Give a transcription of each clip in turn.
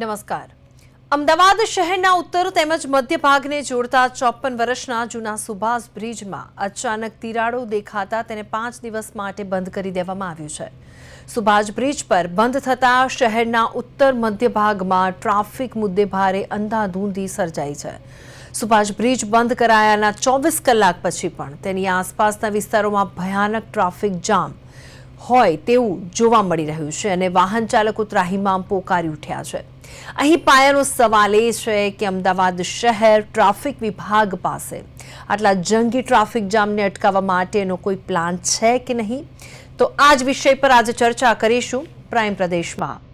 નમસ્કાર. અમદાવાદ શહેરના ઉત્તર તેમજ મધ્ય ભાગને જોડતા ચોપન વર્ષના જૂના સુભાષ બ્રિજમાં અચાનક તિરાડો દેખાતા તેને પાંચ દિવસ માટે બંધ કરી દેવામાં આવ્યું છે. સુભાષ બ્રિજ પર બંધ થતા શહેરના ઉત્તર મધ્ય ભાગમાં ટ્રાફિક મુદ્દે ભારે અંધાધૂંધી સર્જાઈ છે. સુભાષ બ્રિજ બંધ કરાયાના ચોવીસ કલાક પછી પણ તેની આસપાસના વિસ્તારોમાં ભયાનક ટ્રાફિક જામ હોય તેવું જોવા મળી રહ્યું છે અને વાહન ચાલકો ત્રાહિમામ પોકારી ઉઠ્યા છે. અહીં પાયાનો સવાલ એ છે કે અમદાવાદ શહેર ટ્રાફિક વિભાગ પાસે આટલા જંગી ટ્રાફિક જામને અટકાવવા માટેનો કોઈ પ્લાન છે કે નહીં? તો આ જ વિષય પર આજે ચર્ચા કરીશું. પ્રાઇમ પ્રદેશમાં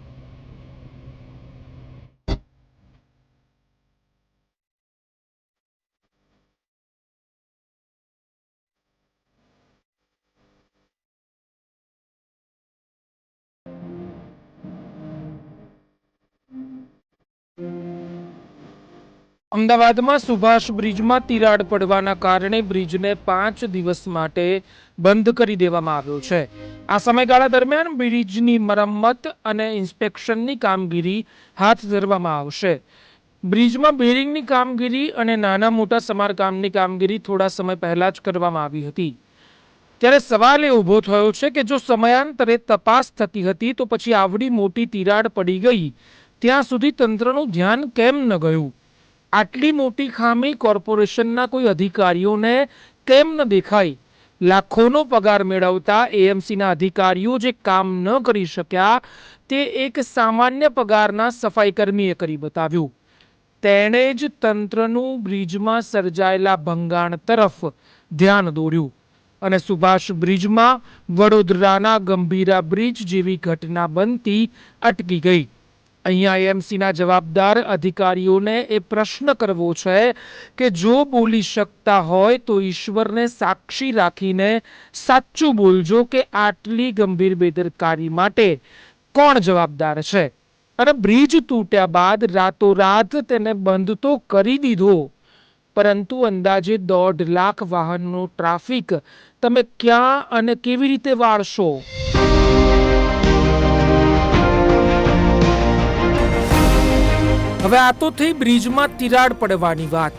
અમદાવાદમાં સુભાષ બ્રિજમાં તિરાડ પડવાના કારણે બ્રિજને પાંચ દિવસ માટે બંધ કરી દેવામાં આવ્યો છે. આ સમયગાળા દરમિયાન બ્રિજની મરમ્મત અને ઇન્સ્પેક્શનની કામગીરી હાથ ધરવામાં આવશે. બ્રિજમાં બેરિંગની કામગીરી અને નાના મોટા સમારકામની કામગીરી થોડા સમય પહેલા જ કરવામાં આવી હતી. ત્યારે સવાલ એ ઊભો થયો છે કે જો સમયાંતરે તપાસ થતી હતી તો પછી આવડી મોટી તિરાડ પડી ગઈ. ત્યાં સુધી તંત્રનું ધ્યાન કેમ ન ગયું? આટલી મોટી ખામી કોર્પોરેશનના કોઈ અધિકારીઓને કેમ ન દેખાઈ? લાખોનો પગાર મેળવતા એએમસીના અધિકારીઓ જે કામ ન કરી શક્યા, તે એક સામાન્ય પગારના સફાઈકર્મીએ કરી બતાવ્યું. તેણે જ તંત્રનું બ્રિજમાં સર્જાયેલા ભંગાણ તરફ ધ્યાન દોર્યું. અને સુભાષ બ્રિજમાં વડોદરાના ગંભીરા બ્રિજ જેવી ઘટના બનતી અટકી ગઈ. અહીંયા એએમસીના જવાબદાર અધિકારીઓને એ પ્રશ્ન કરવો છે કે જો બોલી શકતા હોય તો ઈશ્વરને સાક્ષી રાખીને સાચું બોલજો કે આટલી ગંભીર બેદરકારી માટે કોણ જવાબદાર છે? અને બ્રિજ તૂટ્યા બાદ રાતોરાત તેને બંધ તો કરી દીધો, પરંતુ અંદાજે દોઢ લાખ વાહનનો ટ્રાફિક તમે ક્યાં અને કેવી રીતે વાળશો? હવે આ તો થઈ બ્રિજમાં તિરાડ પડવાની વાત.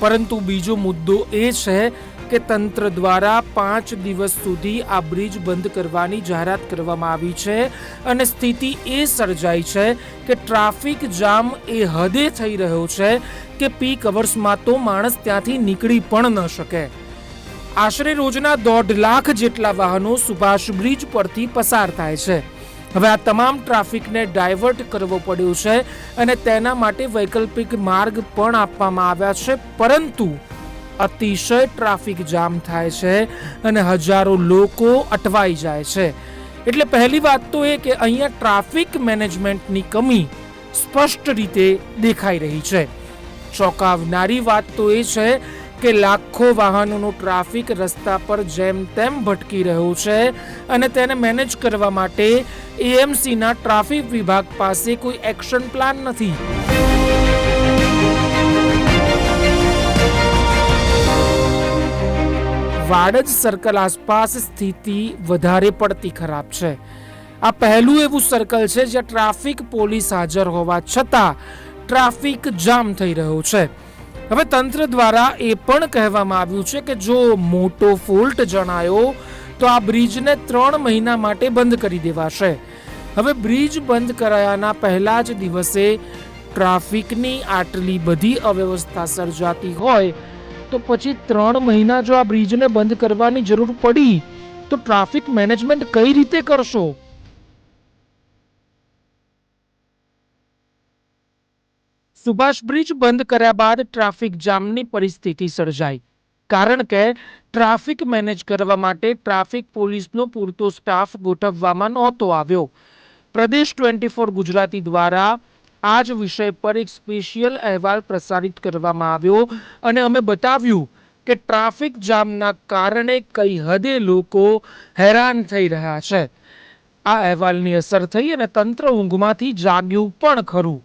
પરંતુ બીજો મુદ્દો એ છે કે તંત્ર દ્વારા પાંચ દિવસ સુધી આ બ્રિજ બંધ કરવાની જાહેરાત કરવામાં આવી છે અને સ્થિતિ એ સર્જાઈ છે કે ટ્રાફિક જામ એ હદે થઈ રહ્યો છે કે પીક અવર્સમાં તો માણસ ત્યાંથી નીકળી પણ ન શકે. આશરે રોજના દોઢ લાખ જેટલા વાહનો સુભાષ બ્રિજ પરથી પસાર થાય છે. હવે આ તમામ ટ્રાફિકને ડાયવર્ટ કરવો પડ્યો છે અને તેના માટે વૈકલ્પિક માર્ગ પણ આપવામાં આવ્યા છે, પરંતુ અતિશય ટ્રાફિક જામ થાય છે અને હજારો લોકો અટવાઈ જાય છે. એટલે પહેલી વાત તો એ કે અહીંયા ટ્રાફિક મેનેજમેન્ટની કમી સ્પષ્ટ રીતે દેખાઈ રહી છે. ચોંકાવનારી વાત તો એ છે કે લાખો વાહનોનો ટ્રાફિક રસ્તા પર જેમ તેમ ભટકી રહ્યો છે અને તેને મેનેજ કરવા માટે એએમસીના ટ્રાફિક વિભાગ પાસે કોઈ એક્શન પ્લાન નથી. વાડજ સર્કલ આસપાસ સ્થિતિ વધારે પડતી ખરાબ છે. આ પહેલું એવું સર્કલ છે જ્યાં ટ્રાફિક પોલીસ હાજર હોવા છતાં ટ્રાફિક જામ થઈ રહ્યો છે. હવે તંત્ર દ્વારા એ પણ કહેવામાં આવ્યું છે કે જો મોટો ફોલ્ટ જણાયો, તો આ બ્રિજને ત્રણ મહિના માટે બંધ કરી દેવાશે. હવે બ્રિજ બંધ કરાયાના પહેલા જ દિવસે ટ્રાફિકની આટલી બધી અવ્યવસ્થા સર્જાતી હોય, તો પછી ત્રણ મહિના જો આ બ્રિજને બંધ કરવાની જરૂર પડી, તો ટ્રાફિક મેનેજમેન્ટ કઈ રીતે કરશો? સુભાષ બ્રિજ બંધ કર્યા બાદ ટ્રાફિક જામની પરિસ્થિતિ સર્જાઈ. કારણ કે ટ્રાફિક મેનેજ કરવા માટે ટ્રાફિક પોલીસનો પૂરતો સ્ટાફ ગોઠવવામાં નહોતો આવ્યો. પ્રદેશ ટ્વેન્ટી ફોર ગુજરાતી દ્વારા આ જ વિષય પર એક સ્પેશિયલ અહેવાલ પ્રસારિત કરવામાં આવ્યો અને અમે બતાવ્યું કે ટ્રાફિક જામના કારણે કઈ હદે લોકો હેરાન થઈ રહ્યા છે. આ અહેવાલની અસર થઈ અને તંત્ર ઊંઘમાંથી જાગ્યું પણ ખરું.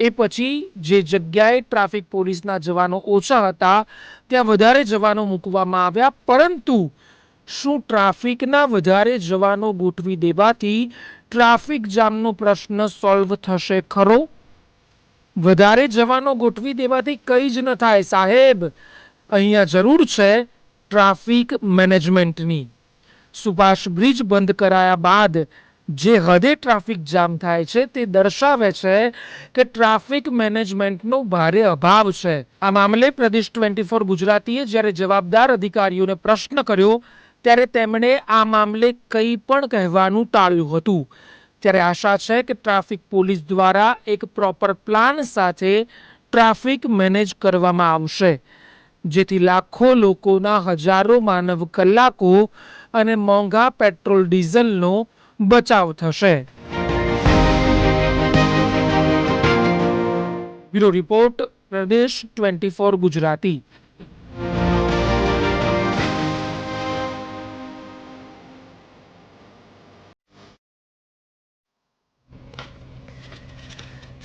એ પછી જે જગ્યાએ ટ્રાફિક પોલીસના જવાનો ઓછા હતા, ત્યાં વધારે જવાનો મૂકવામાં આવ્યા. પરંતુ શું ટ્રાફિકના વધારે જવાનો ગોઠવી દેવાથી ટ્રાફિક જામનો પ્રશ્ન સોલ્વ થશે ખરો? વધારે જવાનો ગોઠવી દેવાથી કંઈ જ ન થાય સાહેબ. અહીંયા જરૂર છે ટ્રાફિક મેનેજમેન્ટની. સુભાષ બ્રિજ બંધ કરાયા બાદ જે હદે ટ્રાફિક જામ થાય છે તે દર્શાવે છે કે ટ્રાફિક મેનેજમેન્ટનો ભારે અભાવ છે. આ મામલે પ્રદેશ ટ્વેન્ટી ફોર ગુજરાતીએ જ્યારે જવાબદાર અધિકારીઓને પ્રશ્ન કર્યો, ત્યારે તેમણે આ મામલે કંઈ પણ કહેવાનું ટાળ્યું હતું. ત્યારે આશા છે કે ટ્રાફિક પોલીસ દ્વારા એક પ્રોપર પ્લાન સાથે ટ્રાફિક મેનેજ કરવામાં આવશે, જેથી લાખો લોકોના હજારો માનવ કલાકો અને મોંઘા પેટ્રોલ ડીઝલનો બચાવ થશે. બ્યુરો રિપોર્ટ પ્રદેશ twenty four Gujarati.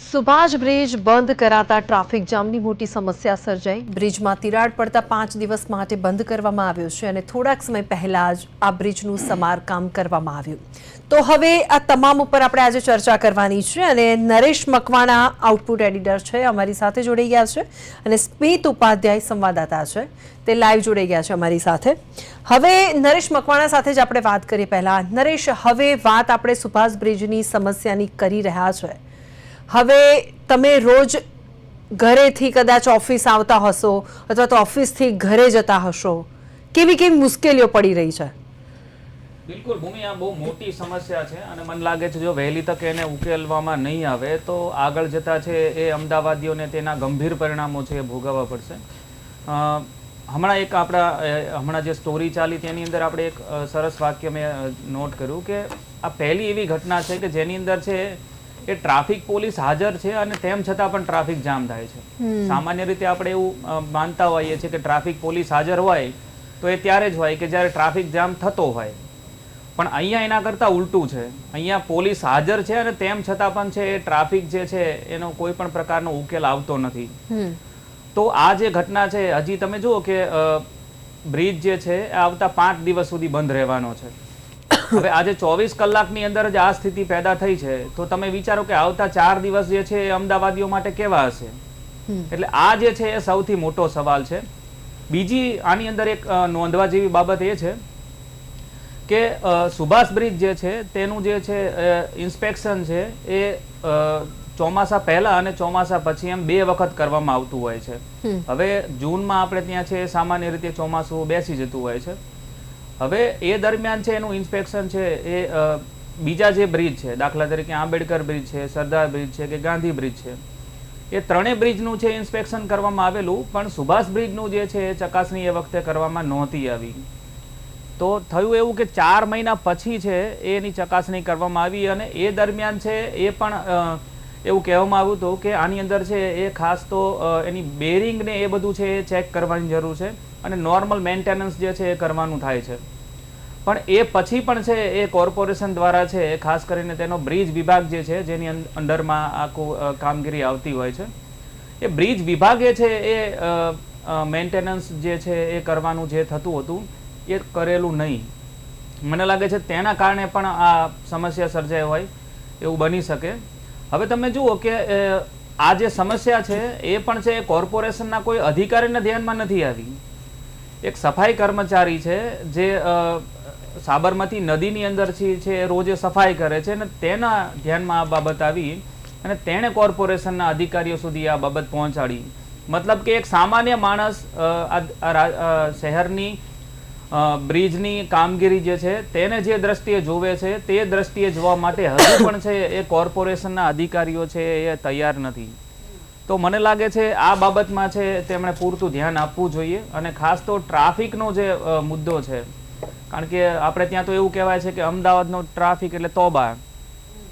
Subhash bridge બંધ કરાતા ટ્રાફિક જામની મોટી સમસ્યા સર્જાઈ. બ્રિજમાં તિરાડ પડતા પાંચ દિવસ માટે બંધ કરવામાં આવ્યો છે અને થોડાક સમય પહેલા જ આ બ્રિજનું સમારકામ કરવામાં આવ્યું. તો હવે આ તમામ ઉપર આપણે આજે ચર્ચા કરવાની છે અને નરેશ મકવાણા આઉટપુટ એડિટર છે, અમારી સાથે જોડાઈ ગયા છે અને સ્મિત ઉપાધ્યાય સંવાદદાતા છે, તે લાઈવ જોડાઈ ગયા છે અમારી સાથે. હવે નરેશ મકવાણા સાથે જ આપણે વાત કરીએ પહેલા. નરેશ, હવે વાત આપણે સુભાષ બ્રિજની સમસ્યાની કરી રહ્યા છે. હવે તમે રોજ ઘરેથી કદાચ ઓફિસ આવતા હશો અથવા તો ઓફિસથી ઘરે જતા હશો, કેવી કેવી મુશ્કેલીઓ પડી રહી છે? બિલકુલ, ભૂમિ, આ બહુ મોટી સમસ્યા છે અને મને લાગે છે જો વહેલી તકે એને ઉકેલવામાં નહીં આવે તો આગળ જતા છે એ અમદાવાદીઓને તેના ગંભીર પરિણામો છે એ ભોગવવા પડશે. હમણાં એક આપણા હમણાં જે સ્ટોરી ચાલી તેની અંદર આપણે એક સરસ વાક્ય મેં નોટ કર્યું કે આ પહેલી એવી ઘટના છે કે જેની અંદર છે એ ટ્રાફિક પોલીસ હાજર છે અને તેમ છતાં પણ ટ્રાફિક જામ થાય છે. સામાન્ય રીતે આપણે એવું માનતા હોઈએ છીએ કે ટ્રાફિક પોલીસ હાજર હોય તો એ ત્યારે જ હોય કે જ્યારે ટ્રાફિક જામ થતો હોય. પણ અહીંયા એના કરતાં ઉલટું છે. અહીંયા પોલીસ હાજર છે અને તેમ છતાં પણ છે એ ટ્રાફિક જે છે એનો કોઈ પણ પ્રકારનો ઉકેલ આવતો નથી. તો આ જે ઘટના છે હજી તમે જુઓ કે બ્રિજ જે છે આવતા પાંચ દિવસ સુધી બંધ રહેવાનો છે. હવે આજે ચોવીસ કલાકની અંદર જ આ સ્થિતિ પેદા થઈ છે. તો તમે વિચારો કે આવતા ચાર દિવસ જે છે એ અમદાવાદીઓ માટે કેવા હશે? એટલે આ જે છે એ સૌથી મોટો સવાલ છે. બીજી આની અંદર એક નોંધવા જેવી બાબત એ છે કે સુભાષ બ્રિજ જે છે તેનું જે છે ઇન્સ્પેક્શન છે એ ચોમાસા પહેલા અને ચોમાસા પછી એમ બે વખત કરવામાં આવતું હોય છે. હવે જૂનમાં આપણે ત્યાં છે સામાન્ય રીતે ચોમાસું બેસી જતું હોય છે. હવે એ દરમિયાન છે એનું ઇન્સ્પેક્શન છે એ બીજા જે બ્રિજ છે, દાખલા તરીકે આંબેડકર બ્રિજ છે, સરદાર બ્રિજ છે કે ગાંધી બ્રિજ છે, એ ત્રણેય બ્રિજનું છે ઇન્સ્પેક્શન કરવામાં આવેલું, પણ સુભાષ બ્રિજનું જે છે એ ચકાસણી એ વખતે કરવામાં નહોતી આવી. તો થયું એવું કે ચાર મહિના પછી છે એની ચકાસણી કરવામાં આવી અને એ દરમિયાન છે એ પણ એવું કહેવામાં આવ્યું હતું કે આની અંદર છે એ ખાસ તો એની બેરિંગ ને એ બધું છે એ ચેક કરવાની જરૂર છે અને નોર્મલ મેન્ટેનન્સ જે છે એ કરવાનું થાય છે. પણ એ પછી પણ છે એ કોર્પોરેશન દ્વારા છે એ ખાસ કરીને તેનો બ્રિજ વિભાગ જે છે, જેની અંદરમાં આખું કામગીરી આવતી હોય છે, એ બ્રિજ વિભાગે છે એ મેન્ટેનન્સ જે છે એ કરવાનું જે થતું હતું એ કરેલું નહીં. મને લાગે છે તેના કારણે પણ આ સમસ્યા સર્જાઈ હોય એવું બની શકે. હવે તમે જુઓ કે આ જે સમસ્યા છે, એ પણ છે કોર્પોરેશનના કોઈ અધિકારીના ધ્યાનમાં નથી આવી. એક સફાઈ કર્મચારી છે, જે સાબરમતી નદીની અંદરથી છે એ રોજે સફાઈ કરે છે અને તેના ધ્યાનમાં આ બાબત આવી અને તેણે કોર્પોરેશનના અધિકારીઓ સુધી આ બાબત પહોંચાડી. મતલબ કે એક સામાન્ય માણસ શહેરની બ્રિજની કામગીરી જે છે તેને જે દ્રષ્ટિએ જોવે છે તે દ્રષ્ટિએ જોવા માટે હજુ પણ છે એ કોર્પોરેશનના અધિકારીઓ છે એ તૈયાર નથી. તો મને લાગે છે આ બાબતમાં છે તેમણે પૂરતું ધ્યાન આપવું જોઈએ અને ખાસ તો ટ્રાફિકનો જે મુદ્દો છે કારણ કે આપણે ત્યાં તો એવું કહેવાય છે કે અમદાવાદનો ટ્રાફિક એટલે તોબા.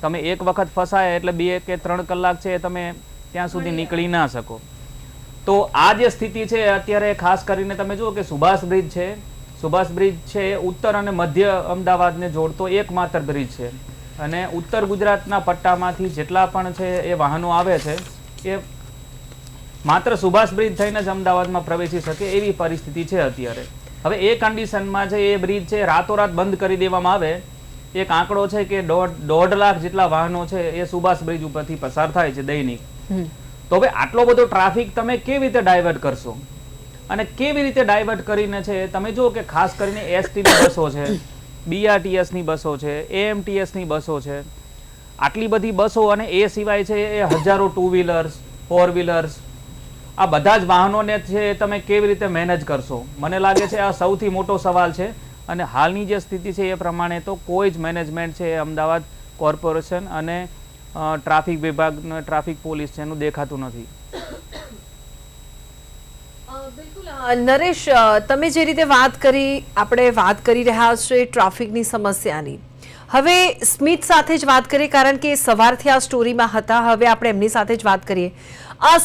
તમે એક વખત ફસાય એટલે બે કે ત્રણ કલાક છે તમે ત્યાં સુધી નીકળી ના શકો. તો આ જે સ્થિતિ છે અત્યારે ખાસ કરીને તમે જુઓ કે સુભાષ બ્રિજ છે સુભાષ બ્રિજ છે એ ઉત્તર અને મધ્ય અમદાવાદને જોડતો એકમાત્ર બ્રિજ છે. અને ઉત્તર ગુજરાતના પટ્ટામાંથી જેટલા પણ છે એ વાહનો આવે છે એ માત્ર સુભાષ બ્રિજ થઈને જ અમદાવાદમાં પ્રવેશી શકે એવી પરિસ્થિતિ છે અત્યારે. હવે એ કન્ડિશનમાં છે એ બ્રિજ છે રાતોરાત બંધ કરી દેવામાં આવે. એક આંકડો છે કે દોઢ દોઢ લાખ જેટલા વાહનો છે એ સુભાષ બ્રિજ ઉપરથી પસાર થાય છે દૈનિક. તો હવે આટલો બધો ટ્રાફિક તમે કેવી રીતે ડાયવર્ટ કરશો? અને કેવી રીતે ડાયવર્ટ કરીને છે? તમે જુઓ કે ખાસ કરીને એસટીની બસો છે બીઆરટીએસની બસો છે એએમટીએસની બસો છે. આટલી બધી બસો અને એ સિવાય છે એ હજારો ટુ વ્હીલર્સ ફોર વ્હીલર્સ આ બધા જ વાહનોને છે તમે કેવી રીતે મેનેજ કરશો? મને લાગે છે આ સૌથી મોટો સવાલ છે. અને હાલની જે સ્થિતિ છે એ પ્રમાણે તો કોઈ જ મેનેજમેન્ટ છે અમદાવાદ કોર્પોરેશન અને ટ્રાફિક વિભાગ ટ્રાફિક પોલીસ છે એનું દેખાતું નથી. નરેશ તમે જે રીતે વાત કરી, આપણે વાત કરી રહ્યા છે ટ્રાફિકની સમસ્યાની. હવે સ્મિત સાથે જ વાત કરીએ, કારણ કે સવારથી આ સ્ટોરીમાં હતા, હવે આપણે એમની સાથે જ વાત કરીએ.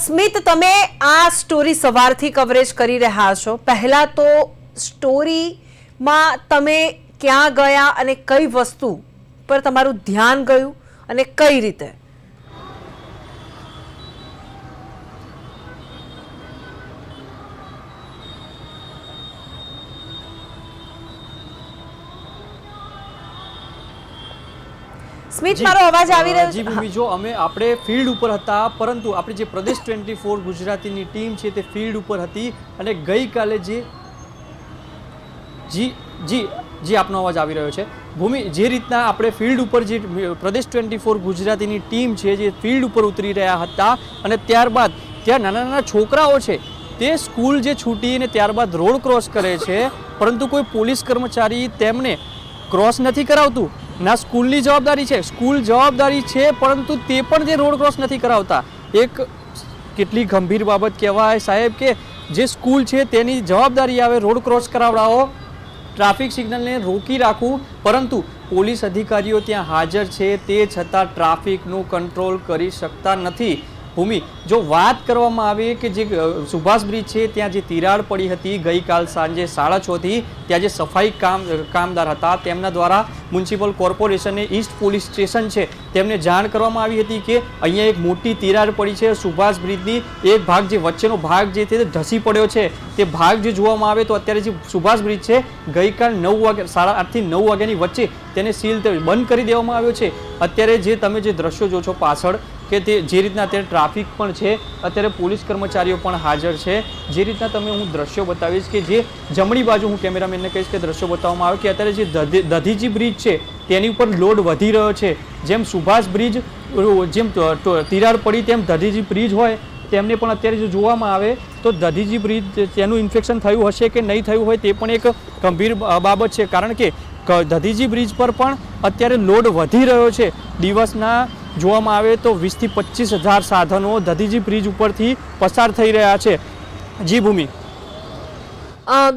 સ્મિત, તમે આ સ્ટોરી સવારથી કવરેજ કરી રહ્યા છો. પહેલાં તો સ્ટોરીમાં તમે ક્યાં ગયા અને કઈ વસ્તુ પર તમારું ધ્યાન ગયું અને કઈ રીતે? સ્મિત મારો અવાજ આવી રહ્યો જી ભૂમિ જો અમે આપણે ફિલ્ડ ઉપર હતા પરંતુ આપણી જે પ્રદેશ ટ્વેન્ટી ફોર ગુજરાતીની ટીમ છે તે ફિલ્ડ ઉપર હતી અને ગઈકાલે જે જી જી જી આપનો અવાજ આવી રહ્યો છે. ભૂમિ જે રીતના આપણે ફિલ્ડ ઉપર જે પ્રદેશ ટ્વેન્ટી ફોર ગુજરાતીની ટીમ છે જે ફિલ્ડ ઉપર ઉતરી રહ્યા હતા અને ત્યારબાદ ત્યાં નાના નાના છોકરાઓ છે તે સ્કૂલ જે છૂટીને ત્યારબાદ રોડ ક્રોસ કરે છે પરંતુ કોઈ પોલીસ કર્મચારી તેમને ક્રોસ નથી કરાવતું. ના, સ્કૂલની જવાબદારી છે. સ્કૂલ જવાબદારી છે, પરંતુ તે પણ જે રોડ ક્રોસ નથી કરાવતા. એક કેટલી ગંભીર બાબત કહેવાય સાહેબ કે જે સ્કૂલ છે તેની જવાબદારી આવે રોડ ક્રોસ કરાવડાવો. ટ્રાફિક સિગ્નલને રોકી રાખવું. પરંતુ પોલીસ અધિકારીઓ ત્યાં હાજર છે તે છતાં ટ્રાફિકનું કંટ્રોલ કરી શકતા નથી. ભૂમિ, જો વાત કરવામાં આવે કે જે સુભાષ બ્રિજ છે, ત્યાં જે તિરાડ પડી હતી ગઈકાલ સાંજે સાડા છથી ત્યાં જે સફાઈ કામ કામદાર હતા, તેમના દ્વારા મ્યુનિસિપલ કોર્પોરેશનને ઈસ્ટ પોલીસ સ્ટેશન છે, તેમને જાણ કરવામાં આવી હતી કે અહીંયા એક મોટી તિરાડ પડી છે, સુભાષ બ્રિજની, એક ભાગ જે વચ્ચેનો ભાગ જે તે ધસી પડ્યો છે, તે ભાગ જે જોવામાં આવે તો અત્યારે જે સુભાષ બ્રિજ છે, ગઈકાલ નવ વાગે સાડા આઠથી નવ વાગ્યાની વચ્ચે તેને સીલ બંધ કરી દેવામાં આવ્યો છે. અત્યારે જે તમે જે દ્રશ્યો જો છો પાછળ કે તે જે રીતના અત્યારે ટ્રાફિક પણ છે, અત્યારે પોલીસ કર્મચારીઓ પણ હાજર છે. જે રીતના તમે હું દ્રશ્યો બતાવીશ કે જે જમણી બાજુ હું કેમેરામેનને કહીશ કે દ્રશ્યો બતાવવામાં આવે કે અત્યારે જે દધીજી બ્રિજ છે, તેની ઉપર લોડ વધી રહ્યો છે. જેમ સુભાષ બ્રિજ જેમ તિરાડ પડી તેમ દધીજી બ્રિજ હોય, તેમને પણ અત્યારે જો જોવામાં આવે તો દધીજી બ્રિજ તેનું ઇન્ફેક્શન થયું હશે કે નહીં થયું હોય તે પણ એક ગંભીર બાબત છે. કારણ કે, દધીજી બ્રિજ પર પણ અત્યારે લોડ વધી રહ્યો છે. દિવસના જોવામાં આવે તો વીસથી પચીસ હજાર સાધનો ધધીજી બ્રિજ ઉપરથી પસાર થઈ રહ્યા છે. જી ભૂમિ.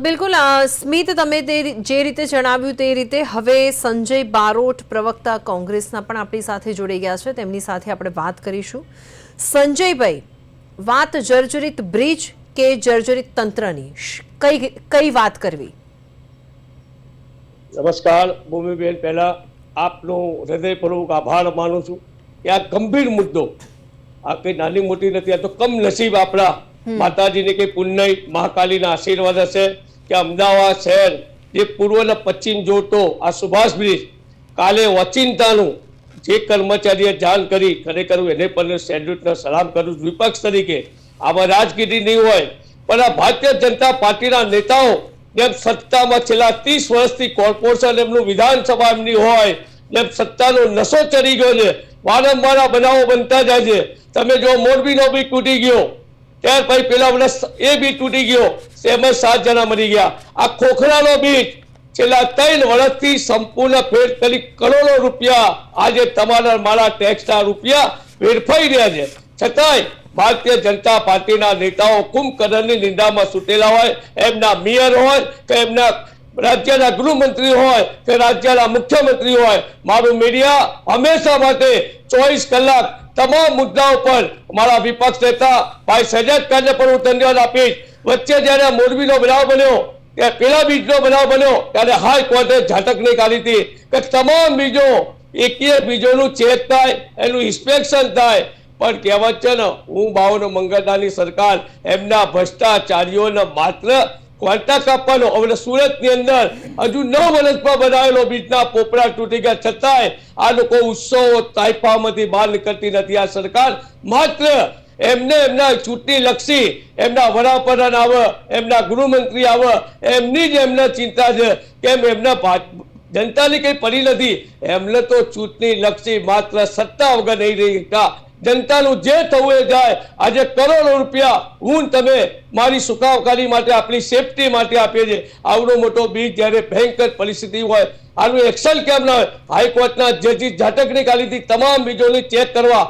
બિલકુલ સ્મિત તમે તે જે રીતે જણાવ્યું તે રીતે હવે સંજય બારોટ પ્રવક્તા કોંગ્રેસના પણ આપણી સાથે જોડાઈ ગયા છે. તેમની સાથે આપણે વાત કરીશું. સંજયભાઈ વાત જર્જરિત બ્રિજ કે જર્જરિત તંત્રની? કઈ કઈ વાત કરવી? નમસ્કાર ભૂમિબેન. પહેલા આપનો હૃદયપૂર્વક આભાર માનું છું. કે આ ગંભીર મુદ્દો. આ કઈ નાની મોટી નથી આ તો કમ નસીબ આપણા માતાજીને કઈ પુણ્ય મહાકાલીના આશીર્વાદ હશે કે અમદાવાદ શહેર જે પૂર્વ અને પશ્ચિમ જોતો આ સુભાષ બ્રિજ કાલે ઓચિંતાનું જે કર્મચારીએ જાણ કરી ખરેખર હું એને પણ સેલ્યુટને સલામ કરું છું. વિપક્ષ તરીકે આમાં રાજગીરી નહીં હોય પણ આ ભારતીય જનતા પાર્ટીના નેતાઓ જેમ સત્તામાં છેલ્લા ત્રીસ વર્ષથી કોર્પોરેશન એમનું વિધાનસભા એમની હોય જેમ સત્તાનો નશો ચડી ગયો છે. વારંવાર બનાવો બનતા જાય છે. તમે જો મોરબીનો બી તૂટી ગયો, ત્યાર પછી પેલા વર્ષ એ બી તૂટી ગયો. એમાં સાત જણા મરી ગયા. આ ખોખરાનો બીજ છેલ્લા ત્રણ વર્ષથી સંપૂર્ણ ફેર કરી કરોડો રૂપિયા આજે તમારા મારા ટેક્સના રૂપિયા વેડફાઈ રહ્યા છે. છતાંય ભારતીય જનતા પાર્ટીના નેતાઓ કુંભકર્ણની નિંદામાં સુટેલા હોય, એમના મેયર હોય કે એમના રાજ્યના ગૃહમંત્રી હોય કે રાજ્યના મુખ્યમંત્રી હોય, મારું મીડિયા હંમેશા માટે ચોવીસ કલાક તમામ મુદ્દાઓ પર મારા વિપક્ષ નેતા ભાઈ સજ્જદ ખાનને પણ હું ધન્યવાદ આપીશ. વચ્ચે જ્યારે મોરબીનો બનાવ બન્યો, કે પેલા બીજનો બનાવ બન્યો, ત્યારે હાઈકોર્ટે ઝાટકણી કાઢી હતી. કે તમામ બીજો એકીય બીજોનું ચેક થાય, એનું ઇન્સ્પેક્શન થાય. પણ કહેવત છે ને, હું ભાવનો મંગળદાની સરકાર, એમના ભ્રષ્ટાચારીઓને માત્ર ક્વાંટા કાપવાનો. હવે સુરતની અંદર હજુ નવ વર્ષમાં બનાવેલો બ્રિજના પોપડા તૂટી ગયા. છતાંય આ લોકો ઉત્સવો તાઇફામાંથી બહાર નીકળતી નથી. આ સરકાર માત્ર એમને એમના ચૂંટણી લક્ષી એમના વડાપ્રધાન આવે, એમના ગૃહમંત્રી આવે, એમની જ એમને ચિંતા છે કેમ એમના જનતાની કંઈ પડી નથી. એમને તો ચૂંટણી લક્ષી માત્ર સત્તા વગર નહીં રહી જનતાનું જે થવું એ જાય. આજે કરોડો રૂપિયા હું તમે મારી સુખાકારી માટે આપણી સેફટી માટે આપીએ છીએ. આવડો મોટો બીજ જ્યારે ભયંકર પરિસ્થિતિ હોય આનું એક્શન કેમ ના હોય? હાઈકોર્ટના જજી ઝાટકની ગાલીથી તમામ બીજોને ચેક કરવા.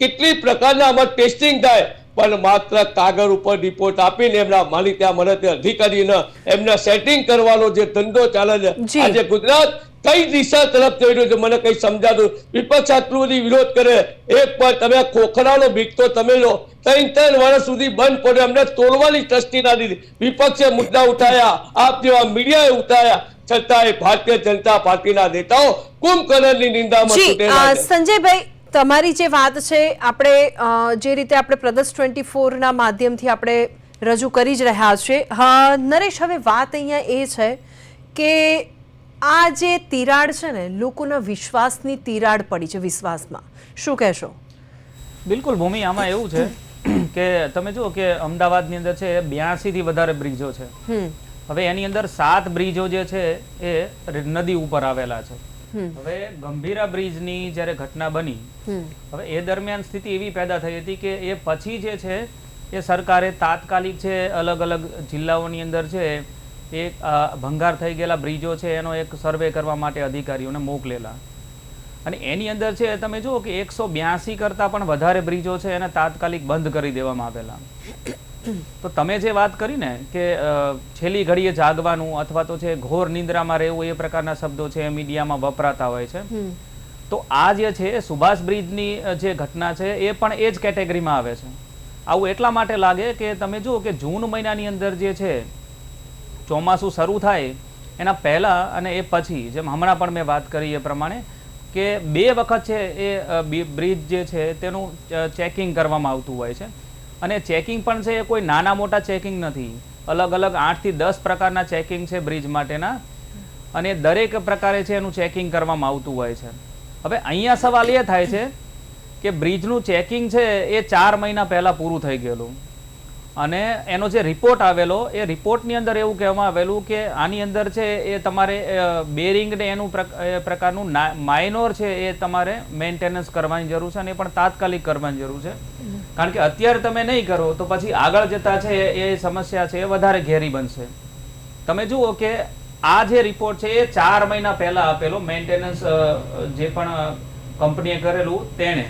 કેટલી પ્રકારના આમાં ટેસ્ટિંગ થાય? પણ માત્ર કાગળ ઉપર રિપોર્ટ આપીને એમના માલિકા મદદ અધિકારીને એમના સેટિંગ કરવાનો જે ધંધો ચાલે છે. આજે ગુજરાત કઈ દિશા તરફ જઈ રહ્યું છે? મને કઈ સમજાતું? વિપક્ષ આટલું બધી વિરોધ કરે. એક પર તમે ખોખરાનો બીક તો તમે લો. ત્રણ ત્રણ વર્ષ સુધી બંધ પડ્યો. અમને તોડવાની ટ્રસ્ટી ના દીધી. વિપક્ષે મુદ્દા ઉઠાયા. આપ જેવા મીડિયાએ ઉઠાયા. છતાંય ભારતીય જનતા પાર્ટીના નેતાઓ કુંભકર્ણની નિંદામાં છૂટેલા સંજયભાઈ તમારી જે વાત છે આપણે જે રીતે આપણે પ્રદર્શ ટ્વેન્ટી ફોરના માધ્યમથી આપણે રજૂ કરી જ રહ્યા છે હા નરેશ હવે વાત અહીંયા એ છે કે આ જે તિરાડ છે ને લોકોના વિશ્વાસની તિરાડ પડી છે વિશ્વાસમાં. શું કહેશો? બિલકુલ ભૂમિ આમાં એવું છે કે તમે જુઓ કે અમદાવાદની અંદર છે બ્યાસી થી વધારે બ્રિજો છે. હવે એની અંદર સાત બ્રિજો જે છે એ નદી ઉપર આવેલા છે. હવે ગંભીરા બ્રિજની જ્યારે ઘટના બની હવે એ દરમિયાન સ્થિતિ એવી પેદા થઈ હતી કે એ પછી જે છે એ સરકારે તાત્કાલિક છે અલગ અલગ જિલ્લાઓની અંદર છે એ ભંગાર થઈ ગયેલા બ્રિજો છે એનો એક સર્વે કરવા માટે અધિકારીઓને મોકલેલા. અને એની અંદર છે તમે જુઓ કે એકસો બ્યાસી કરતાં પણ વધારે બ્રિજો છે એને તાત્કાલિક બંધ કરી દેવામાં આવેલા. તો તમે જે વાત કરી ને કે છેલ્લી ઘડીએ જાગવાનું અથવા તો છે ઘોર નિંદ્રામાં રહેવું એ પ્રકારના શબ્દો છે મીડિયામાં વપરાતા હોય છે. તો આ જે છે સુભાષ બ્રિજની જે ઘટના છે એ પણ એ જ કેટેગરીમાં આવે છે. આવું એટલા માટે લાગે કે તમે જુઓ કે જૂન મહિનાની અંદર જે છે ચોમાસું શરૂ થાય, એના પહેલાં અને એ પછી, જેમ હમણાં પણ મેં વાત કરી એ પ્રમાણે, કે બે વખત છે એ બ્રિજ જે છે તેનું ચેકિંગ કરવામાં આવતું હોય છે. અને ચેકિંગ પણ છે એ કોઈ નાના મોટા ચેકિંગ નથી. અલગ અલગ આઠથી દસ પ્રકારના ચેકિંગ છે બ્રિજ માટેના. અને દરેક પ્રકારે છે એનું ચેકિંગ કરવામાં આવતું હોય છે. હવે અહીંયા સવાલ એ થાય છે કે બ્રિજનું ચેકિંગ છે એ ચાર મહિના પહેલાં પૂરું થઈ ગયેલું. અને એનો જે રિપોર્ટ આવેલો, એ રિપોર્ટની અંદર એવું કહેવામાં આવેલું કે આની અંદર છે એ તમારે બેરિંગને એનું પ્રકારનું માઇનોર છે એ તમારે મેન્ટેનન્સ કરવાની જરૂર છે અને એ પણ તાત્કાલિક કરવાની જરૂર છે. કારણ કે અત્યારે તમે નહીં કરો તો પછી આગળ જતા છે એ સમસ્યા છે એ વધારે ઘેરી બનશે. તમે જુઓ કે આ જે રિપોર્ટ છે એ ચાર મહિના પહેલા આપેલો મેન્ટેનન્સ જે પણ કંપનીએ કરેલું, તેણે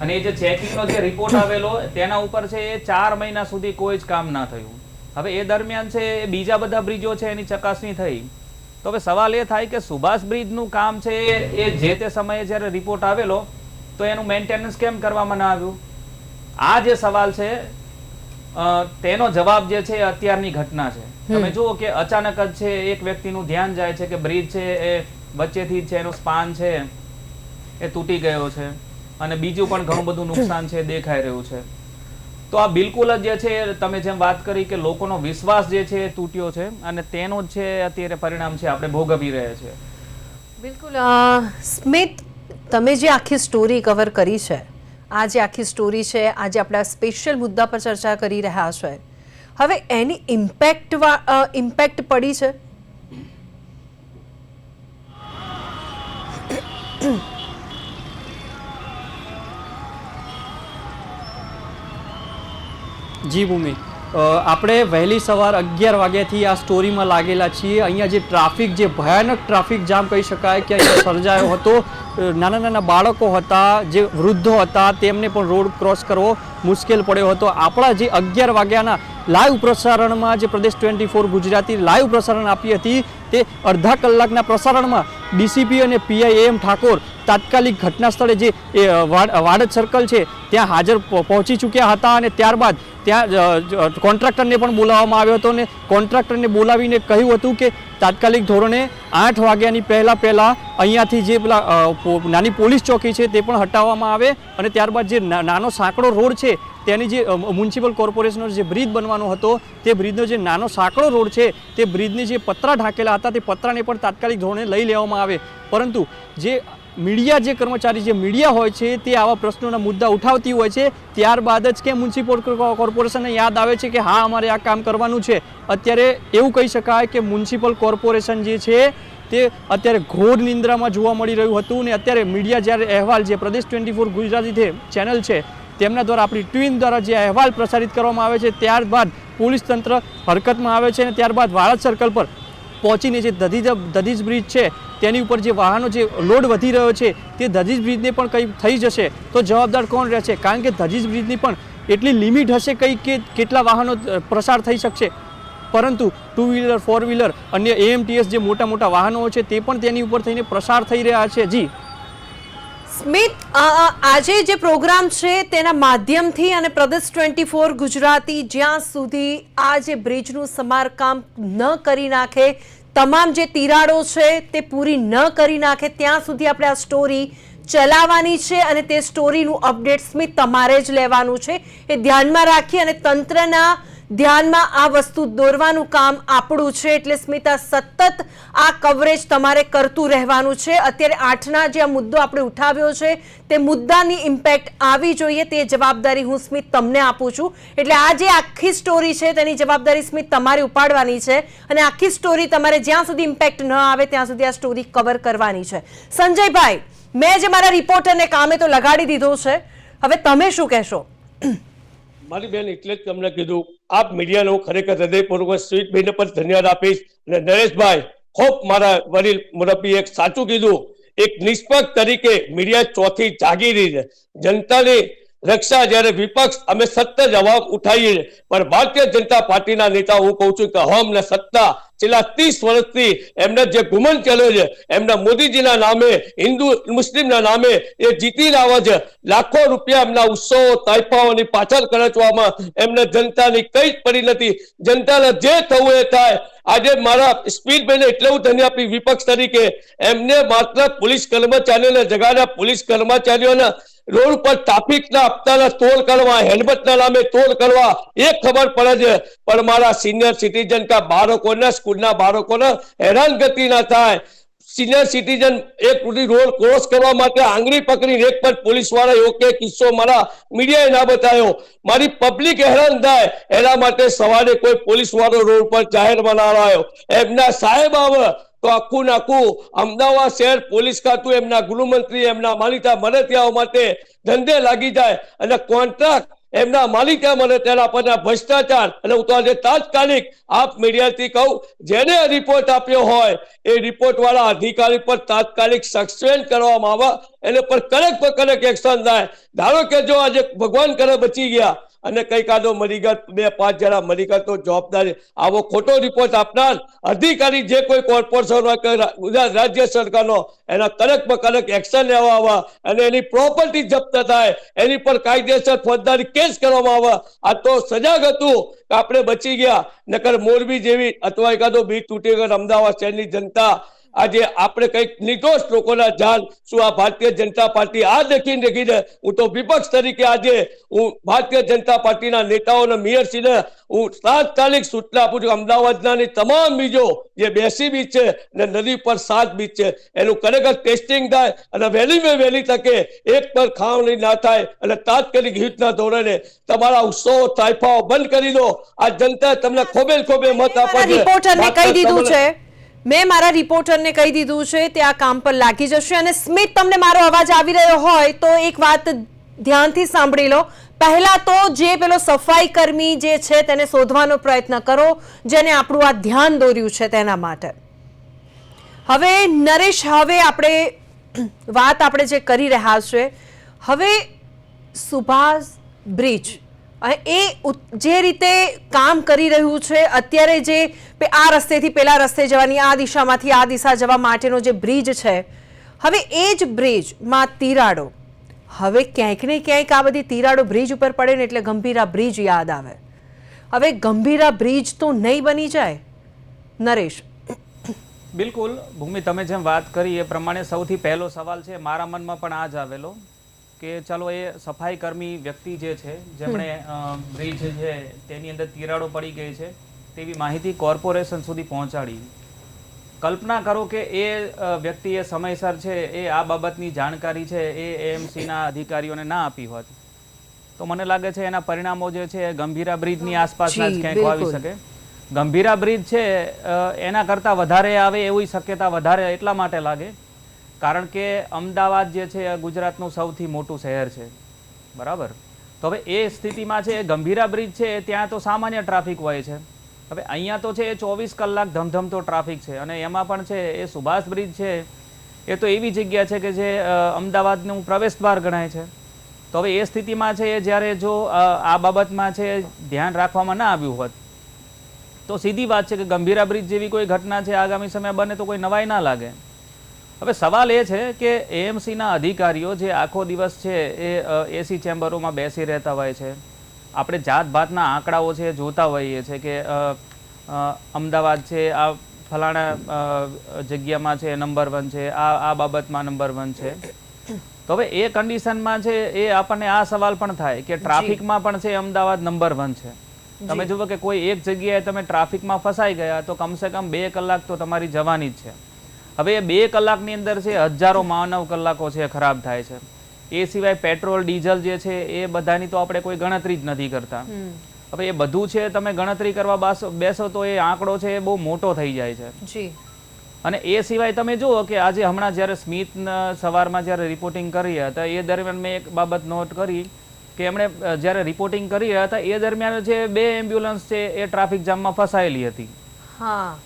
અને એ જે ચેકિંગનો જે રિપોર્ટ આવેલો તેના ઉપર છે એ ચાર મહિના સુધી કોઈ જ કામ ના થયું. હવે એ દરમિયાન છે એ બીજા બધા બ્રિજો છે એની ચકાસણી થઈ. તો હવે સવાલ એ થાય કે સુભાષ બ્રિજનું કામ છે એ જે તે સમયે જ્યારે રિપોર્ટ આવેલો તો એનું મેન્ટેનન્સ કેમ કરવામાં ના આવ્યું? આ જે સવાલ છે તેનો જવાબ જે છે અત્યારની ઘટના છે. તમે જુઓ કે અચાનક જ છે એક વ્યક્તિનું ધ્યાન જાય છે કે બ્રિજ છે એ વચ્ચેથી છે એનો સ્પાન છે એ તૂટી ગયો છે. અને બીજું પણ ઘણું બધું નુકસાન છે, દેખાઈ રહ્યું છે. તો આ બિલકુલ જ જે છે, તમે જેમ વાત કરી કે લોકોનો વિશ્વાસ જે છે તૂટ્યો છે અને તેનો જ છે, અત્યારે પરિણામ છે, આપણે ભોગવી રહ્યા છે બિલકુલ સ્મિત, તમે જે આખી સ્ટોરી કવર કરી છે, આ જે આખી સ્ટોરી છે આજે આપણે સ્પેશિયલ મુદ્દા પર ચર્ચા કરી રહ્યા છે, હવે એની ઇમ્પેક્ટ ઇમ્પેક્ટ પડી છે? જી ભૂમિ આપણે વહેલી સવાર અગિયાર વાગ્યાથી આ સ્ટોરીમાં લાગેલા છીએ. અહીંયા જે ટ્રાફિક, જે ભયાનક ટ્રાફિક જામ કહી શકાય કે અહીંયા સર્જાયો હતો. નાના નાના બાળકો હતા, જે વૃદ્ધો હતા, તેમને પણ રોડ ક્રોસ કરવો. મુશ્કેલ પડ્યો હતો. આપણા જે અગિયાર વાગ્યાના લાઈવ પ્રસારણમાં જે પ્રદેશ ટ્વેન્ટી ફોર ગુજરાતી લાઈવ પ્રસારણ આપી હતી, તે અડધા કલાકના પ્રસારણમાં ડીસીપી અને પીઆઈ એમ ઠાકોર તાત્કાલિક ઘટના સ્થળે જે વાડજ સર્કલ છે, ત્યાં હાજર પહોંચી ચૂક્યા હતા અને ત્યારબાદ ત્યાં કોન્ટ્રાક્ટરને પણ બોલાવવામાં આવ્યો હતો અને કોન્ટ્રાક્ટરને બોલાવીને કહ્યું હતું કે તાત્કાલિક ધોરણે આઠ વાગ્યાની પહેલાં પહેલાં અહીંયાથી જે પેલા નાની પોલીસ ચોકી છે તે પણ હટાવવામાં આવે અને ત્યારબાદ જે નાનો સાંકડો રોડ છે તેની જે મ્યુનિસિપલ કોર્પોરેશનનો જે બ્રિજ બનવાનો હતો તે બ્રિજનો જે નાનો સાંકડો રોડ છે તે બ્રિજની જે પતરા ઢાંકેલા હતા તે પતરાને પણ તાત્કાલિક ધોરણે લઈ લેવામાં આવે. પરંતુ જે મીડિયા જે કર્મચારી જે મીડિયા હોય છે, તે આવા પ્રશ્નોના મુદ્દા ઉઠાવતી હોય છે, ત્યારબાદ જ કે મ્યુનિસિપલ કોર્પોરેશનને યાદ આવે છે કે હા, અમારે આ કામ કરવાનું છે. અત્યારે એવું કહી શકાય કે મ્યુનિસિપલ કોર્પોરેશન જે છે, તે અત્યારે ઘોર નિંદ્રામાં જોવા મળી રહ્યું હતું ને અત્યારે મીડિયા જ્યારે અહેવાલ જે પ્રદેશ ટ્વેન્ટી ફોર ગુજરાતી ચેનલ છે, તેમના દ્વારા આપણી ટ્વીન દ્વારા જે અહેવાલ પ્રસારિત કરવામાં આવે છે, ત્યારબાદ પોલીસ તંત્ર હરકતમાં આવે છે અને ત્યારબાદ વાળદ સર્કલ પર પહોંચીને જે દધીજ દધીજ બ્રિજ છે તેની ઉપર જે વાહનો જે લોડ વધી રહ્યો છે, તે ધજીજ બ્રિજને પણ કંઈ થઈ જશે? તો જવાબદાર કોણ રહેશે? કારણ કે ધજીજ બ્રિજની પણ એટલી લિમિટ હશે કંઈ કે કેટલા વાહનો પ્રસાર થઈ શકશે? પરંતુ ટુ વ્હીલર ફોર વ્હીલર અન્ય એએમટીએસ જે મોટા મોટા વાહનો છે, તે પણ તેની ઉપર થઈને પ્રસાર થઈ રહ્યા છે. જી. સ્મિત આજે જે પ્રોગ્રામ છે, તેના માધ્યમથી અને પ્રદેશ ટ્વેન્ટી ફોર ગુજરાતી જ્યાં સુધી આ જે બ્રિજનું સમારકામ ન કરી નાખે તમામ જે તિરાડો છે તે પૂરી ન કરી નાખે, ત્યાં સુધી આપણે આ સ્ટોરી ચલાવવાની છે અને તે સ્ટોરીનું અપડેટ સ્મિત તમારે જ લેવાનું છે. એ ધ્યાનમાં રાખી અને તંત્રના ધ્યાનમાં આ વસ્તુ દોરવાનું કામ આપણું છે એટલે સ્મિતા સતત આ કવરેજ તમારે કરતું રહેવાનું છે. અત્યારે આઠના જે આ મુદ્દો આપણે ઉઠાવ્યો છે, તે મુદ્દાની ઇમ્પેક્ટ આવી જોઈએ તે જવાબદારી હું સ્મિત તમને આપું છું. એટલે આ જે આખી સ્ટોરી છે, તેની જવાબદારી સ્મિત તમારે ઉપાડવાની છે અને આખી સ્ટોરી તમારે જ્યાં સુધી ઇમ્પેક્ટ ન આવે, ત્યાં સુધી આ સ્ટોરી કવર કરવાની છે. સંજયભાઈ, મેં જે મારા રિપોર્ટરને કામે તો લગાડી દીધો છે. હવે તમે શું કહેશો? મારી બેન એટલે જ તમને કીધું, આપ મીડિયાનો હું ખરેખર હૃદયપૂર્વક સ્વીટભાઈને પણ ધન્યવાદ આપીશ. અને નરેશભાઈ, ખૂબ મારા વડીલ મુરબ્બી એક સાચું કીધું. એક નિષ્પક્ષ તરીકે મીડિયા ચોથી જાગી રહી છે. જનતાની રક્ષા જ્યારે વિપક્ષ, અમે સત્ય જવાબ ઉઠાવીએ પણ ભારતીય જનતા પાર્ટીના નેતા, હું કહું છું કે હમ ને સત્તા છેલ્લા ત્રીસ વર્ષથી એમને જે ગુમન ચાલ્યો છે, એમના મોદીજીના નામે, હિન્દુ, મુસ્લિમના નામે એ જીતી લાવવા છે લાખો રૂપિયા એમના ઉત્સવો તાઇફાઓની પાછળ ખર્ચવામાં એમને જનતાની કઈ જ પડી નથી. જનતાને જે થવું એ થાય. આજે મારા સ્પીડ એટલે હું ધન્ય આપી વિપક્ષ તરીકે, એમને માત્ર પોલીસ કર્મચારીઓને જગાડ્યા. પોલીસ કર્મચારીઓને રોડ પર ટ્રાફિકના આપતાના તોડ કરવા, હેલ્મેટના નામે તોડ કરવા, એ ખબર પડે છે. પણ મારા સિનિયર સિટીઝન કા બાળકોને સ્કૂલના બાળકોને હેરાનગતિ ના થાય. સિનિયર સિટીઝન એક રોડ ક્રોસ કરવા માટે આંગળી પકડી રેક પર પોલીસવાળા યોગ્ય કિસ્સો મારા મીડિયાએ ના બતાવ્યો. મારી પબ્લિક હેરાન થાય. એના માટે સવારે કોઈ પોલીસ વાળો રોડ પર જાહેર બનાવાયો એમના સાહેબ આવે તો આખું નાખું અમદાવાદ શહેર પોલીસ ખાતું એમના ગૃહમંત્રી, એમના માનીતા મને ત્યાં માટે ધંધે લાગી જાય. અને કોન્ટ્રાક્ટ એમના માલિકે મને તેના પરના ભ્રષ્ટાચાર અને હું તો આજે તાત્કાલિક આપ મીડિયાથી કહું, જેને રિપોર્ટ આપ્યો હોય, એ રિપોર્ટ વાળા અધિકારી પર તાત્કાલિક સસ્પેન્ડ કરવામાં આવે, એને પર કડક પર કડક એક્શન થાય. ધારો કે જો આજે ભગવાન કરે બચી ગયા અને કઈ કાદો મરી ગયા બે પાંચ જણા મરી ગયા તો જવાબદારી. આવો ખોટો રિપોર્ટ આપનાર અધિકારી જે કોઈ કોર્પોરેશન હોય કે ગુજરાત રાજ્ય સરકારનો, એના કડકમાં કડક એક્શન લેવા આવે અને એની પ્રોપર્ટી જપ્ત થાય, એની પર કાયદેસર ફોજદારી કેસ કરવામાં આવે. આ તો સજાગ હતું કે આપણે બચી ગયા. નકર મોરબી જેવી અથવા એકાદો બીજ તૂટી ગયો અમદાવાદ શહેરની જનતા આજે આપણે કંઈક નિર્દોષ લોકોના જાન શું આ ભારતીય જનતા પાર્ટી આ દેખીને દેખીને હું તો વિપક્ષ તરીકે આજે હું ભારતીય જનતા પાર્ટીના નેતાઓને મેયરશ્રીને હું તાત્કાલિક સૂચના આપું છું અમદાવાદના તમામ બીજો જે બેસી બીચ છે અને નદી પર સાત બીચ છે એનું ખરેખર ટેસ્ટિંગ થાય અને વહેલી મેં વહેલી તકે એક પર ખાવણી ના થાય અને તાત્કાલિક યુદ્ધના ધોરણે તમારા ઉત્સવો તાઇફાઓ બંધ કરી દો. આ જનતા તમને ખોબે ખોબે મત આપવા રિપોર્ટરને કહી દીધું છે. મેં મારા રિપોર્ટરને કહી દીધું છે, તે આ કામ પર લાગી જશે અને સ્મિત, તમને મારો અવાજ આવી રહ્યો હોય તો એક વાત ધ્યાનથી સાંભળી લો. પહેલા તો જે પેલો સફાઈ કર્મી જે છે, તેને શોધવાનો પ્રયત્ન કરો, જેને આપણું આ ધ્યાન દોર્યું છે તેના માટે. હવે નરેશ, હવે આપણે વાત આપણે જે કરી રહ્યા છે, હવે સુભાષ બ્રિજ એ જે રીતે કામ કરી રહ્યું છે, અત્યારે જે આ રસ્તેથી પેલા રસ્તે જવાની, આ દિશામાંથી આ દિશા જવા માટેનો જે બ્રિજ છે, હવે એ જ બ્રિજમાં તિરાડો. હવે ક્યાંક ને ક્યાંક આ બધી તિરાડો બ્રિજ ઉપર પડે ને એટલે ગંભીરા બ્રિજ યાદ આવે. હવે ગંભીરા બ્રિજ તો નહીં બની જાય. નરેશ. બિલકુલ. ભૂમિ, તમે જેમ વાત કરી એ પ્રમાણે સૌથી પહેલો સવાલ છે, મારા મનમાં પણ આ જ આવેલો. કે ચાલો એ સફાઈ કર્મી વ્યક્તિ જે છે જેમણે બ્રિજ છે તેની અંદર તિરાડો પડી ગઈ છે તેવી માહિતી કોર્પોરેશન સુધી પહોંચાડી. કલ્પના કરો કે એ વ્યક્તિ વ્યક્તિએ સમયસર છે એ આ બાબતની જાણકારી છે એ એએમસીના અધિકારીઓને ના આપી હોત. તો મને લાગે છે એના પરિણામો જે છે એ ગંભીરા બ્રિજની આસપાસના જ ક્યાંક આવી શકે. ગંભીરા બ્રિજ છે એના કરતાં વધારે આવે એવી શક્યતા વધારે એટલા માટે લાગે કારણ કે અમદાવાદ જે છે ગુજરાતનું સૌથી મોટું શહેર છે. બરાબર? તો હવે એ સ્થિતિમાં છે, એ ગંભીરા બ્રિજ છે ત્યાં તો સામાન્ય ટ્રાફિક હોય છે. હવે અહીંયા તો છે એ ચોવીસ કલાક ધમધમતો ટ્રાફિક છે અને એમાં પણ છે એ સુભાષ બ્રિજ છે, એ તો એવી જગ્યા છે કે જે અમદાવાદનું પ્રવેશ દ્વાર ગણાય છે. તો હવે એ સ્થિતિમાં છે એ જ્યારે જો આ બાબતમાં છે ધ્યાન રાખવામાં ના આવ્યું હોત, તો સીધી વાત છે કે ગંભીરા બ્રિજ જેવી કોઈ ઘટના છે, આગામી સમય બને તો કોઈ નવાઈ ના લાગે. હવે સવાલ એ છે કે એએમસીના અધિકારીઓ જે આખો દિવસ છે એ એસી ચેમ્બરોમાં બેસી રહેતા હોય છે. આપણે જાત ભાતના આંકડાઓ છે એ જોતા હોઈએ છે કે અમદાવાદ છે આ ફલાણા જગ્યામાં છે નંબર વન છે આ આ બાબતમાં નંબર વન છે. તો હવે એ કન્ડિશનમાં છે એ આપણને આ સવાલ પણ થાય કે ટ્રાફિકમાં પણ છે અમદાવાદ નંબર વન છે. તમે જુઓ કે કોઈ એક જગ્યાએ તમે ટ્રાફિકમાં ફસાઈ ગયા તો કમસે કમ બે કલાક તો તમારી જવાની જ છે. હવે એ બે કલાકની અંદર છે હજારો માનવ કલાકો છે ખરાબ થાય છે. એ સિવાય પેટ્રોલ ડીઝલ જે છે એ બધાની તો આપણે કોઈ ગણતરી જ નથી કરતા. હવે એ બધું છે તમે ગણતરી કરવા બેસો તો એ આંકડો છે એ બહુ મોટો થઈ જાય છે. અને એ સિવાય તમે જુઓ કે આજે હમણાં જ્યારે સ્મિત સવારમાં જ્યારે રિપોર્ટિંગ કરી રહ્યા હતા એ દરમિયાન મેં એક બાબત નોટ કરી કે એમણે જ્યારે રિપોર્ટિંગ કરી રહ્યા હતા એ દરમિયાન જે બે એમ્બ્યુલન્સ છે એ ટ્રાફિક જામમાં ફસાયેલી હતી.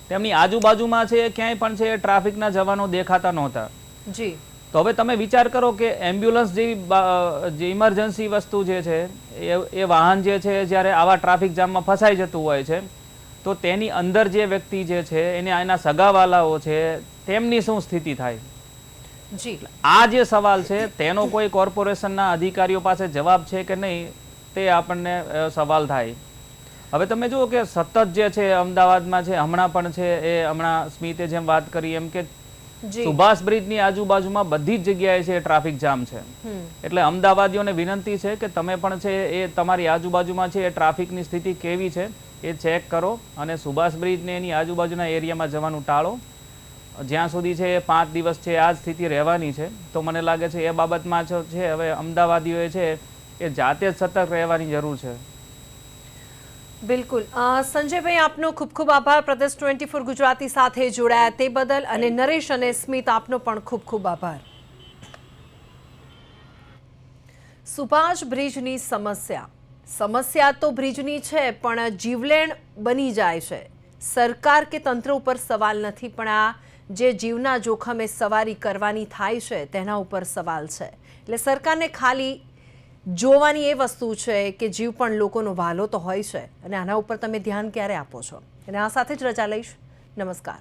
તેમની આજુબાજુમાં છે ક્યાંય પણ છે ટ્રાફિકના જવાનો દેખાતા નહોતા. જી. તો હવે તમે વિચાર કરો કે એમ્બ્યુલન્સ જેવી જે ઇમરજન્સી વસ્તુ જે છે એ એ વાહન જે છે જ્યારે આવા ટ્રાફિક જામમાં ફસાઈ જતું હોય છે તો તેની અંદર જે વ્યક્તિ જે છે એને એના સગાવાલાઓ છે તેમની શું સ્થિતિ થાય? જી. આ જે સવાલ છે તેનો કોઈ કોર્પોરેશનના અધિકારીઓ પાસે જવાબ છે કે નહીં તે આપણને સવાલ થાય. હવે તમે જુઓ કે સતત જે છે અમદાવાદમાં છે હમણાં પણ છે એ હમણાં સ્મિતે જેમ વાત કરી એમ કે સુભાષ બ્રિજની આજુબાજુમાં બધી જ જગ્યાએ છે ટ્રાફિક જામ છે. એટલે અમદાવાદીઓને વિનંતી છે કે તમે પણ છે એ તમારી આજુબાજુમાં છે એ ટ્રાફિકની સ્થિતિ કેવી છે એ ચેક કરો અને સુભાષ બ્રિજને એની આજુબાજુના એરિયામાં જવાનું ટાળો. જ્યાં સુધી છે એ પાંચ દિવસ છે આ જ સ્થિતિ રહેવાની છે. તો મને લાગે છે એ બાબતમાં છે હવે અમદાવાદીઓએ છે એ જાતે જ સતર્ક રહેવાની જરૂર છે. બિલકુલ. સંજયભાઈ, આપનો ખૂબ ખૂબ આભાર. પ્રદેશ ટ્વેન્ટી ફોર ગુજરાતી સાથે જોડાયા તે બદલ અને નરેશ અને સ્મિત, આપનો પણ ખૂબ ખૂબ આભાર. સુભાષ બ્રિજની સમસ્યા. સમસ્યા તો બ્રિજની છે, પણ જીવલેણ બની જાય છે. સરકાર કે તંત્ર ઉપર સવાલ નથી, પણ આ જે જીવના જોખમે સવારી કરવાની થાય છે, તેના ઉપર સવાલ છે. એટલે સરકારને ખાલી જોવાની એ વસ્તુ છે કે જીવ પણ લોકોનો વાલો તો હોય છે. અને આના ઉપર તમે ધ્યાન ક્યારે આપો છો? અને આ સાથે જ રજા લઈશ. નમસ્કાર.